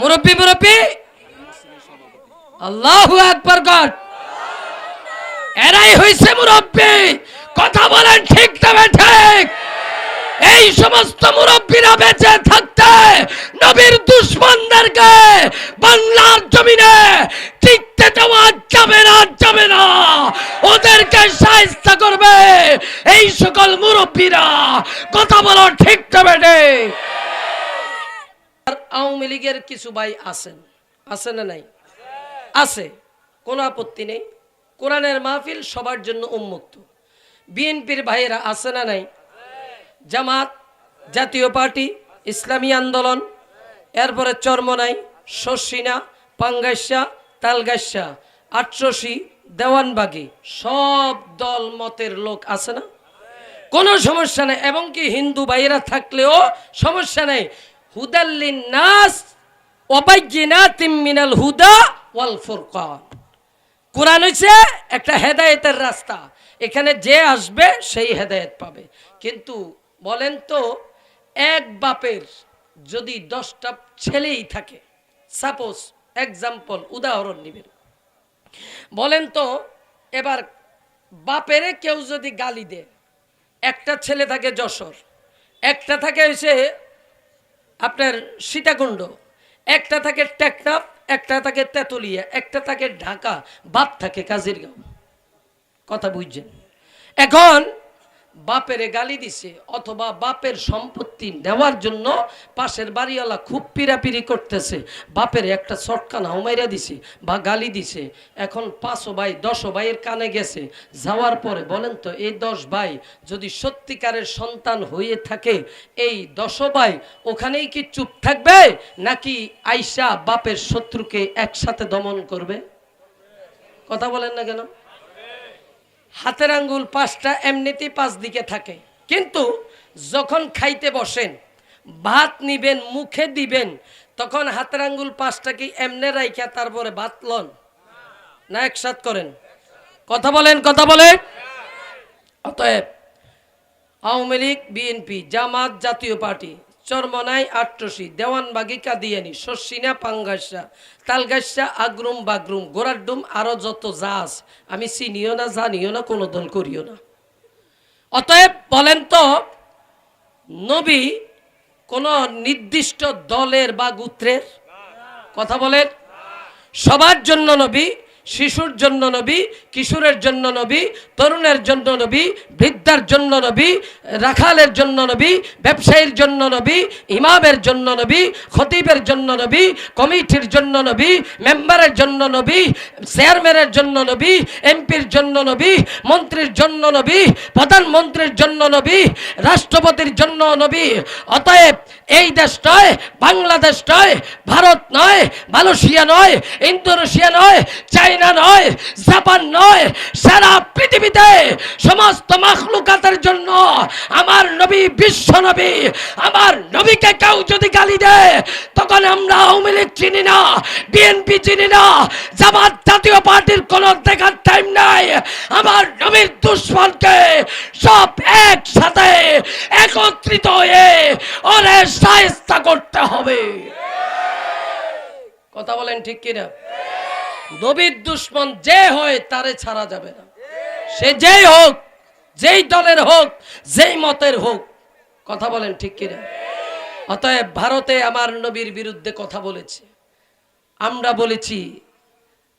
মুরব্বী মুরব্বী। আল্লাহু আকবার, গড। এরাই হইছে মুরব্বী। কথা বলেন ঠিক তবে ঠিক? এই সমস্ত মুরব্বীরা বেঁচে থাকতে নবীর দুশ্মনদেরকে বাংলার জমিনে টিকতে দেওয়া যাবে না যাবে না। ওদেরকে সাহায্য করবে এই সকল মুরব্বীরা। কথা বলো ঠিক তবে ঠিক? আওয়ামী লীগের কিছু ভাই আছেন। আছে না নাই? আছে। কোনো আপত্তি নেই। কোরআনের মাহফিল সবার জন্য উন্মুক্ত। বিএনপির ভাইয়েরা আছে না নাই? জামাত, জাতীয় পার্টি, ইসলামী আন্দোলন, এরপরে চরমনাই শর্ষিনা পাঙ্গাইশা, তালগাইশা, আটশোশি, দেওয়ানবাগি, সব দল মতের লোক আছে না? কোনো সমস্যা নেই। এবং কি হিন্দু ভাইয়েরা থাকলেও সমস্যা নেই। হুদাল্লিন নাস ওবাইজিনাতিম মিনাল হুদা ওয়াল ফুরকান। কোরআন হচ্ছে একটা হেদায়েতের রাস্তা। এখানে যে আসবে সেই হেদায়েত পাবে। কিন্তু বলেন তো, এক বাপের যদি দশটা ছেলেই থাকে সাপোজ এক্সাম্পল উদাহরণ নিবেন। বলেন তো, এবার বাপেরে কেউ যদি গালি দেয়, একটা ছেলে থাকে যশোর, একটা থাকে হচ্ছে আপনার সীতাকুণ্ড। একটা থাকে টেকনাফ, একটা থাকে তেতুলিয়া, একটা থাকে ঢাকা বাদ থাকে কাজিরগাঁও। কথা বুঝছেন? এখন বাপেরে গালি দিছে অথবা বাপের সম্পত্তি নেওয়ার জন্য পাশের বাড়িওয়ালা খুব পিরাপিরি করতেছে। বাপের একটা চটকানা উমাইরা দিছে বা গালি দিছে। এখন পাঁচও ভাই, দশও ভাইয়ের কানে গেছে। যাওয়ার পরে বলেন তো, এই দশ ভাই যদি সত্যিকারের সন্তান হয়ে থাকে, এই দশ ভাই ওখানেই কি চুপ থাকবে? নাকি আইসা বাপের শত্রুকে একসাথে দমন করবে? কথা বলেন না কেন? হাতের আঙ্গুল পাঁচটা এমনিতেই পাঁচ দিকে থাকে। কিন্তু যখন খাইতে বসেন, ভাত নিবেন, মুখে দিবেন, তখন হাতের আঙ্গুল পাঁচটা কি এমনে রাইখা তারপরে ভাত লন? না, একসাথ করেন। কথা বলেন কথা বলেন অতএব আওয়ামী লীগ, বিএনপি, জামাত জাতীয় পার্টি চরমনাই আট্টসি দেওয়ানবাগি কাদিয়ানি শস্যিনা পাঙ্গাসা, তালগাসা, আগ্রুম বাগ্রুম গোড়াডুম আরও যত আছে, আমি চিনিও না, জানিও না, কোনো দল করিও না। অতএব বলেন তো, নবী কোন নির্দিষ্ট দলের বা গোত্রের? কথা বলেন? সবার জন্য নবী শিশুর জন্য নবী কিশোরের জন্য নবী তরুণের জন্য নবী বৃদ্ধার জন্য নবী রাখালের জন্য নবী ব্যবসায়ীর জন্য নবী ইমামের জন্য নবী খতিবের জন্য নবী কমিটির জন্য নবী মেম্বারের জন্য নবী চেয়ারম্যানের জন্য নবী এমপির জন্য নবী মন্ত্রীর জন্য নবী প্রধানমন্ত্রীর জন্য নবী রাষ্ট্রপতির জন্য নবী অতএব এই দেশ নয়, বাংলাদেশ নয়, ভারত নয়, মালয়েশিয়া নয়, ইন্দোনেশিয়া নয় চাইনা নয়, জাপান নয়, সারা পৃথিবীতে সমস্ত মাখলুকাতের জন্য আমার নবী, বিশ্ব নবী, আমার নবীকে কেউ যদি গালি দেয়, তখন আমরা আওয়ামী লীগ চিনি না বিএনপি চিনি না, জামাত জাতীয় পার্টির কোন দেখার টাইম নাই। আমার নবীর দুশ্মনকে সব একসাথে একত্রিত হয়ে ওরে সাহেস্তা করতে হবে। কথা বলেন ঠিক কিনা? নবীর দুশ্মন যে হয় তারে ছাড়া যাবে না। সে যেই হোক, যেই দলের হোক, যেই মতের হোক, কথা বলেন ঠিক কিনা? অতএব ভারতে আমার নবীর বিরুদ্ধে কথা বলেছে। আমরা বলেছি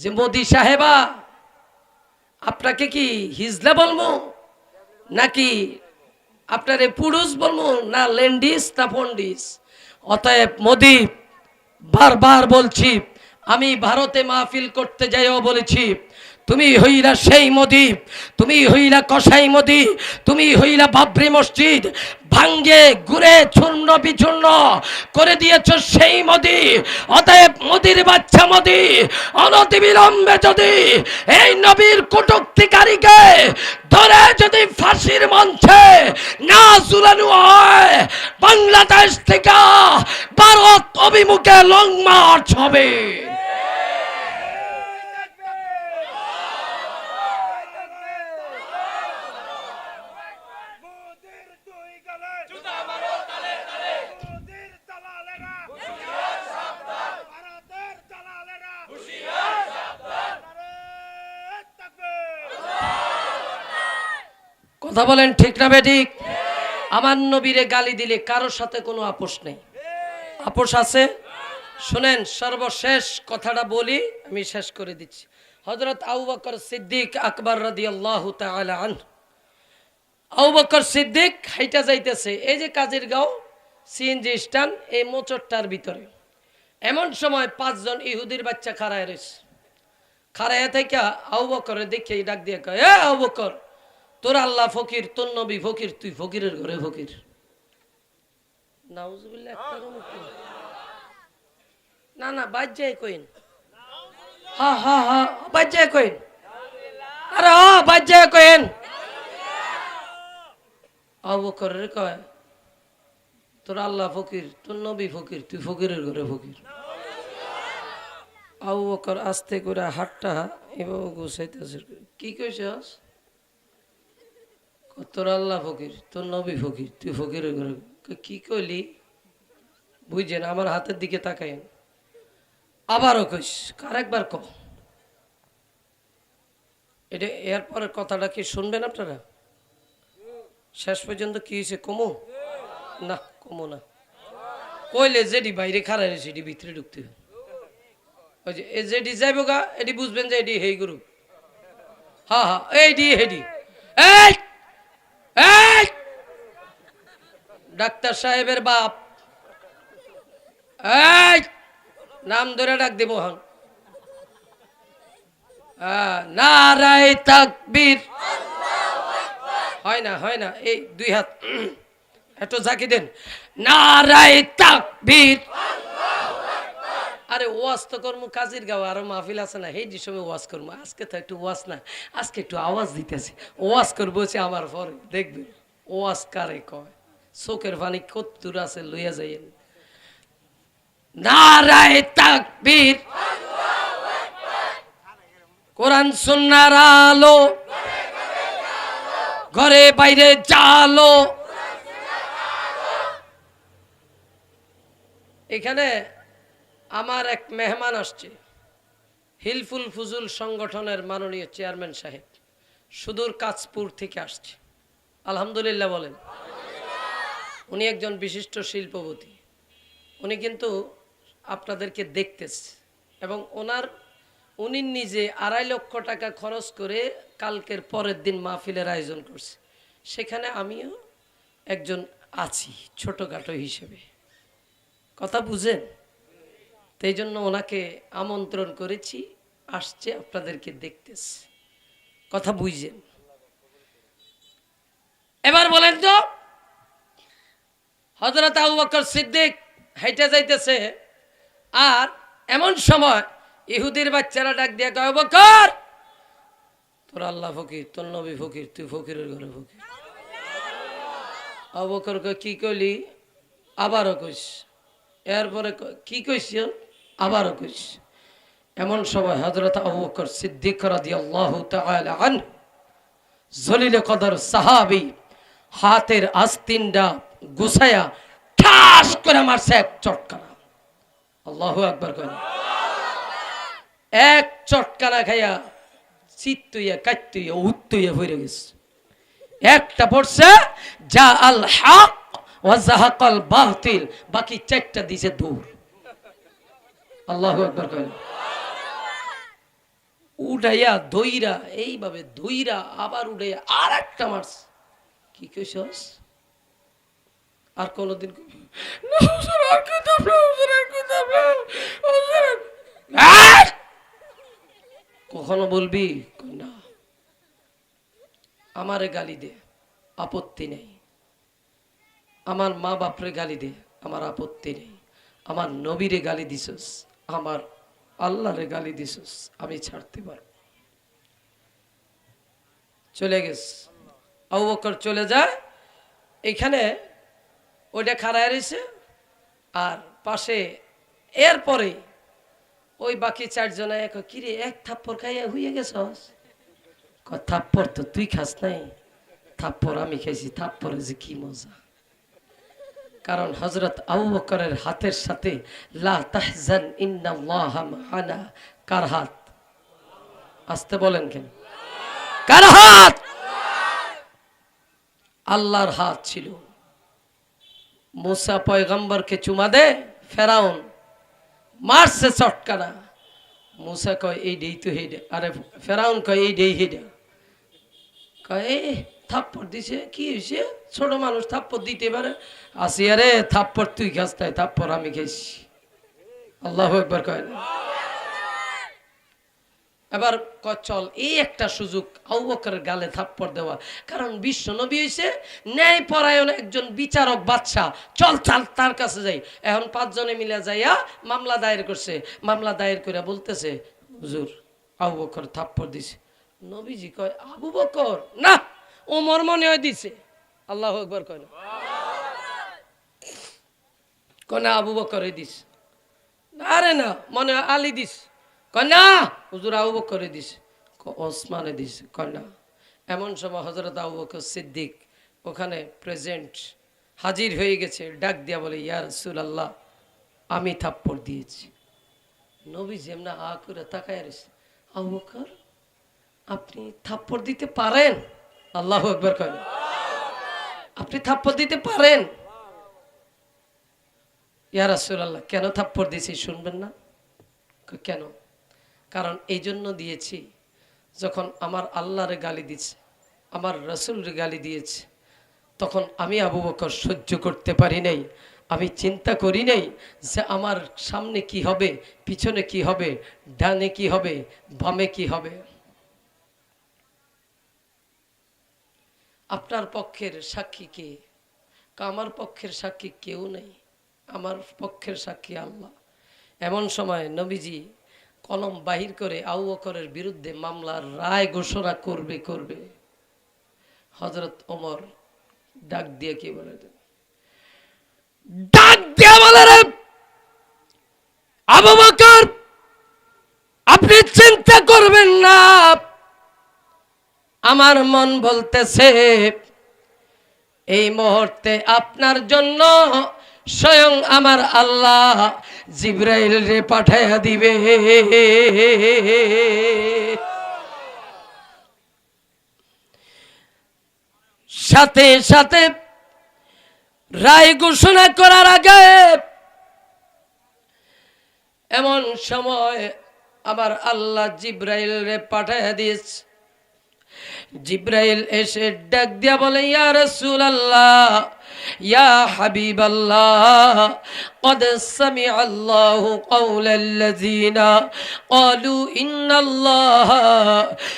যে মোদি সাহেবা, আপনাকে কি হিজলা বলব? নাকি আপনারে পুরুষ বলুন না লেন্ডিস না ফন্ডিস। অতএব মোদি, বারবার বলছি, আমি ভারতে মাহফিল করতে যাইও বলেছি। তুমি হইলা সেই মোদি তুমি হইলা কসাই মোদি তুমি হইলা বাবরি মসজিদ, ভাঙ্গে, ঘুরে, চূর্ণ, বিচূর্ণ করে দিয়েছ সেই মোদি অতএব মোদির বাচ্চা মোদি অনতি বিলম্বে যদি এই নবীর কটুক্তিকারীকে ধরে যদি ফাঁসির মঞ্চে না ঝুলানো হয়, বাংলাদেশ থেকে ভারত অভিমুখে লং মার্চ হবে মোদির দুই গালে জুতা মারো তালে তালে মোদির দালালেরা কথা বলেন ঠিক না বেঠিক আমার নবীরে গালি দিলে কারোর সাথে কোনো আপোষ নেই। আপোষ আছে? শুনেন, সর্বশেষ কথাটা বলি, আমি শেষ করে দিচ্ছি। হজরত আবু বকর সিদ্দিক আকবর রাদি আল্লাহ আন আবু বকর সিদ্দিক হাইটা যাইতেছে, এই যে কাজের গাঁও, সিএনজি স্ট্যান্ড, এই মোচরটার ভিতরে। এমন সময় পাঁচজন ইহুদির বাচ্চা খাড়ায় রয়েছে। খাড়াইয়া থেকে আবু বকরে দেখে ডাক দিয়ে কয়, এ আবু বকর তোর আল্লাহ ফকির, তোর নবী ফকির, তুই ফকিরের ঘরে ফকির। না না বাজ্যায় কইন। হা কইন। আরে কয়, তোর আল্লাহ ফকির ফকির, তুই ফকিরের ঘরে ফকির। আস্তে করে হাটটা কি কইছস? তোর আল্লাহ ফকির তোর নবী ফকির তুই কয়, কি কইলি? বুঝছেন আমার হাতের দিকে তাকাইন আবারও কইস আরেকবার ক। এটা এরপরের কথাটা কি শুনবেন আপনারা? শেষ পর্যন্ত কি হয়েছে কমো? না কমো না। কইলে যেটি বাইরে হয়েছে এটি ভিতরে ঢুকতে। ওই যে যেটি যাইব গা এটি বুঝবেন যে এটি হেই গ্রুপ হা হ্যাঁ এইটি হেডি। এই ডাক্তার সাহেবের বাপ। এই, নাম ধরে ডাক দিব হন নারাই তাকবীর। হয় না হয় না, এই দুই হাত। একটু ঝাঁকি দেন। নারাই তাকবীর। আরে, ওয়াজ তো করব কাজের গাও, আরও মাহফিল আছে না সেই সময় ওয়াজ করব আজকে তো একটু ওয়াজ না, আজকে একটু আওয়াজ দিতেছি। ওয়াজ করব আমার পরে, দেখবেন, ওয়াজ কারে কয়? চোখের পানি কত্তুর আছে, লইয়া যাইয়েন। নারায় কোরআন, সুন্নার আলো। ঘরে বাইরে জালো। এখানে আমার এক মেহমান আসছে, হিলফুল ফুজুল সংগঠনের মাননীয় চেয়ারম্যান সাহেব। সুদূর কাঁচপুর থেকে আসছে। আলহামদুলিল্লাহ বলেন। উনি একজন বিশিষ্ট শিল্পপতি। উনি কিন্তু আপনাদেরকে দেখতেছে এবং ওনার, উনি নিজে আড়াই লক্ষ টাকা খরচ করে কালকের পরের দিন মাহফিলের আয়োজন করছে। সেখানে আমিও একজন আছি, ছোটোখাটো হিসেবে। কথা বুঝেন? তাই জন্য ওনাকে আমন্ত্রণ করেছি, আসছে, আপনাদেরকে দেখতেছে। কথা বুঝেন। এবার বলেন তো হজরত আবু বকর সিদ্দিক হেঁটে যাইতেছে। আর এমন সময় ইহুদির বাচ্চারা ডাক দিয়ে কয় বকর, তোর আল্লাহ ফকির, তোর নবী ফকির, তুই ফকিরের ঘরে ফকির। আবু বকর কি কইলি? আবারও কইস। এরপরে ক- কইস আবারও কইস। এমন সময় হজরত আবু বকর সিদ্দিক রাদিয়াল্লাহু তাআলা আনহু, জলিলে কদর সাহাবি, হাতের আস্তিনটা গুছায়া ঠাস করে মারছে এক চটকানা আল্লাহু আকবার করেন এক চটকানা খাইয়া চিত্তুইয়া কাত্তুইয়া উত্তুইয়া ভরে গেছে। একটা পড়ছে, যা আল হক ওয়া জাহাকাল বাতিল। বাকি চারটা দিছে দূর। আল্লাহু আকবার করেন উঠাইয়া, দইরা, এইভাবে দইরা আবার উঠাইয়া আর একটা মারছে। কি কইছস? আর কোনদিন! কখনো বলবি? না। আমারে গালি দে আপত্তি নেই। আমার মা বাপরে গালি দে আমার আপত্তি নেই। আমার নবীরে গালি দিছস আমার আল্লাহরে গালি দিছস আমি ছাড়তে পারব চলে গেছে আবু বকর চলে যায়। এইখানে ওইটা খাড়ায় রয়েছে। আর পাশে এরপরে ওই বাকি চারজনে এক, কিরে, এক থাপ্পড় খাইয়া হইয়া গেছস? ক থাপ্পড় তো তুই খাস নাই। থাপ্পড় আমি খাইছি, থাপ্পড়ে যে কি মজা। কারণ হজরত আবু বকরের হাতের সাথে কার হাত আসতে বলেন কেন? কার হাত আল্লাহর হাত ছিল। মুসা পয়গম্বরকে চুমা দে, ফেরাউন মারছে চটকানা। মুসা কয়, এই ডেই তো হেডে। আরে, ফেরাউন কয়, এই ডেই হেডে। কয় এই থাপ্পড় দিছে? কি হয়েছে ছোট মানুষ থাপ্পড় দিতে পারে? আসি, আরে, থাপ্পড় তুই খাস তাই, থাপ্পড় আমি খেয়েছি আল্লাহ একবার কয় না। এবার ক, চল, এই একটা সুযোগ আউবকরের গালে থাপ্পড় দেওয়া কারণ বিশ্ব নবী হয়েছে ন্যায় পরায়ণ একজন বিচারক বাদশা চল, চাল, তার কাছে যাই। এখন পাঁচজনে মিলে যাইয়া মামলা দায়ের করছে। মামলা দায়ের করে বলতেছে, হুজুর, আবু বকর থাপ্পড় দিছে। নবীজি কয়, আবু বকর? না, ওমর মনে হয় দিছে। আল্লাহ একবার কয় না। কনে আবু বকরে দিস আরে না, মনে হয় আলী দিস কন্যা, হুজুর আবু বকরে দিস ক- ওসমানে দিস কন্যা। এমন সময় হজরত আবু সিদ্দিক ওখানে প্রেজেন্ট হাজির হয়ে গেছে, ডাক দিয়া বলে, ইয়া রসুল আল্লাহ আমি থাপ্পড় দিয়েছি। নবী যেমনা আ করে তাকায় রয়েছে আবু আপনি থাপ্পড় দিতে পারেন? আল্লাহ একবার কেন আপনি থাপ্পড় দিতে পারেন? ইয়ার ইয়া রাসূলুল্লাহ, কেন থাপ্পড় দিয়েছি, শুনবেন না? কেন? কারণ এই জন্য দিয়েছি, যখন আমার আল্লাহরে গালি দিচ্ছে, আমার রসুলরে গালি দিয়েছে, তখন আমি আবু বকর সহ্য করতে পারি নাই, আমি চিন্তা করি নাই যে আমার সামনে কি হবে, পিছনে কি হবে, ডানে কি হবে, বামে কি হবে। আপনার পক্ষের সাক্ষী কে? আমার পক্ষের সাক্ষী কেউ নেই, আমার পক্ষের সাক্ষী আল্লাহ। এমন সময় নবীজি কলম বাহির করে আউ বকরের বিরুদ্ধে মামলার রায় ঘোষণা করবে করবে। হজরত ওমর ডাক দিয়ে কি বলে ডাক দিয়ে বলে রে আপনি চিন্তা করবেন না। আমার মন বলতেছে, এই মুহূর্তে আপনার জন্য স্বয়ং আমার আল্লাহ জিব্রাইল রে পাঠাইয়া দিবে। সাথে সাথে রায় ঘোষণা করার আগে এমন সময় আমার আল্লাহ জিব্রাইল রে পাঠাইয়া দিয়েছে। জিব্রাইল এসে ডাক দিয়া বলে ইয়া রাসূলুল্লাহ ইয়া হাবিবাল্লাহ قد سمع الله قول الذين قالوا إن الله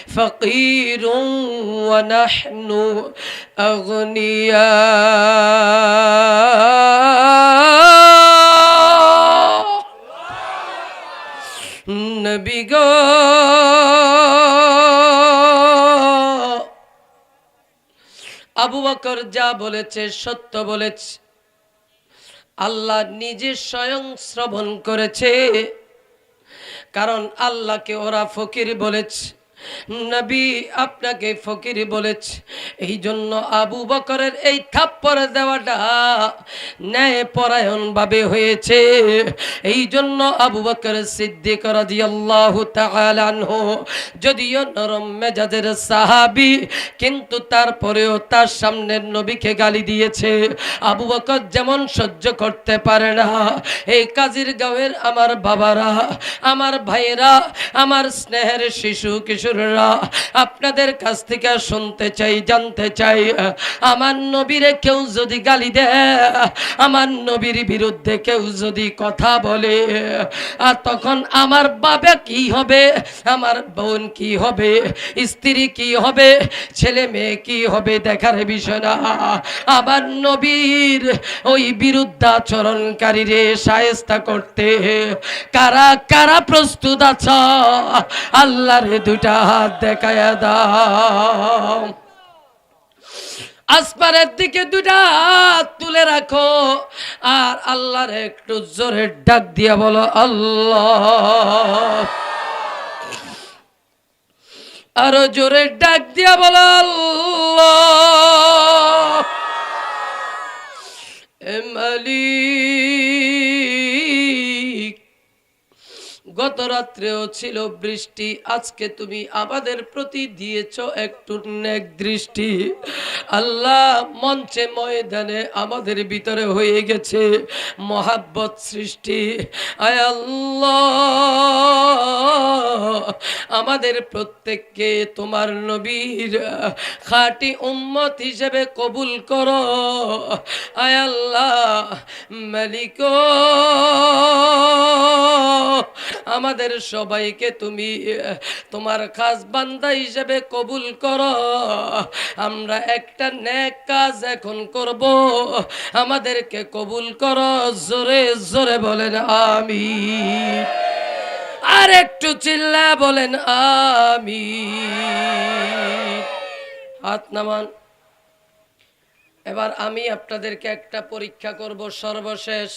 فقير ونحن أغنياء নবী গো আবু বকর যা বলেছে, সত্য বলেছে। আল্লাহ নিজে স্বয়ং শ্রবণ করেছে, কারণ আল্লাহকে ওরা ফকির বলেছে। নবী আপনাকে ফকির বলেছে এই জন্য আবু বকরের এই থাপ্পড় দেওয়াটা ন্যায় পরায়ণ ভাবে হয়েছে। এই জন্য আবু বকর সিদ্দিক রাদিয়াল্লাহু তাআলা আনহু, যদিও নরম মেজাজের সাহাবী, কিন্তু তারপরেও তার সামনের নবীকে গালি দিয়েছে। আবু বকর যেমন সহ্য করতে পারে না, এই কাজীর গাঁয়ের আমার বাবারা, আমার ভাইয়েরা, আমার স্নেহের শিশু কিশোররা আপনাদের কাছ থেকে শুনতে চাই, জানতে চাই, আমার নবীরে কেউ যদি গালি দেয়, আমার নবীর বিরুদ্ধে কেউ যদি কথা বলে, আর তখন আমার বাবা কি হবে, আমার বোন কি হবে, স্ত্রী কি হবে, ছেলে মেয়ে কি হবে দেখার বিষয় না। আবার নবীর ওই বিরুদ্ধাচরণকারী রে সায়স্তা করতে, কারা কারা প্রস্তুত আছ? আল্লাহর দুটা হাত দেখায় দাও। আসমানের দিকে দুটা হাত তুলে রাখো, আর আল্লাহর একটু জোরে ডাক দিয়া বলো, আল্লাহ। আরও জোরে ডাক দিয়া বলো, আল্লাহ। মালিক গত রাত্রেও ছিল বৃষ্টি, আজকে তুমি আমাদের প্রতি দিয়েছ একটু দৃষ্টি। আল্লাহ মঞ্চে ময়দানে আমাদের ভিতরে হয়ে গেছে মহাব্বত সৃষ্টি। আয় আল্লাহ! আমাদের প্রত্যেককে তোমার নবীর খাটি উম্মত হিসেবে কবুল করো। আয় আল্লাহ, মালিক আমাদের সবাইকে তুমি তোমার খাস বান্দা হিসেবে কবুল করো। আমরা একটা নেক কাজ এখন করব। আমাদেরকে কবুল করো, জোরে জোরে বলেন আমি আর একটু চিল্লা বলেন, আমি। হাত নামান। এবার আমি আপনাদেরকে একটা পরীক্ষা করব সর্বশেষ।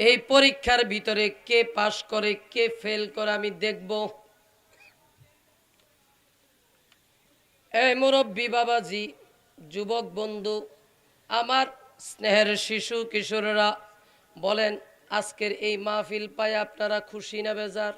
এই পরীক্ষার ভিতরে কে পাশ করে, কে ফেল করে আমি দেখব। এই মুরব্বী বাবাজি, যুবক বন্ধু, আমার স্নেহের শিশু কিশোররা বলেন আজকের এই মাহফিল পায় আপনারা খুশি না বেজার?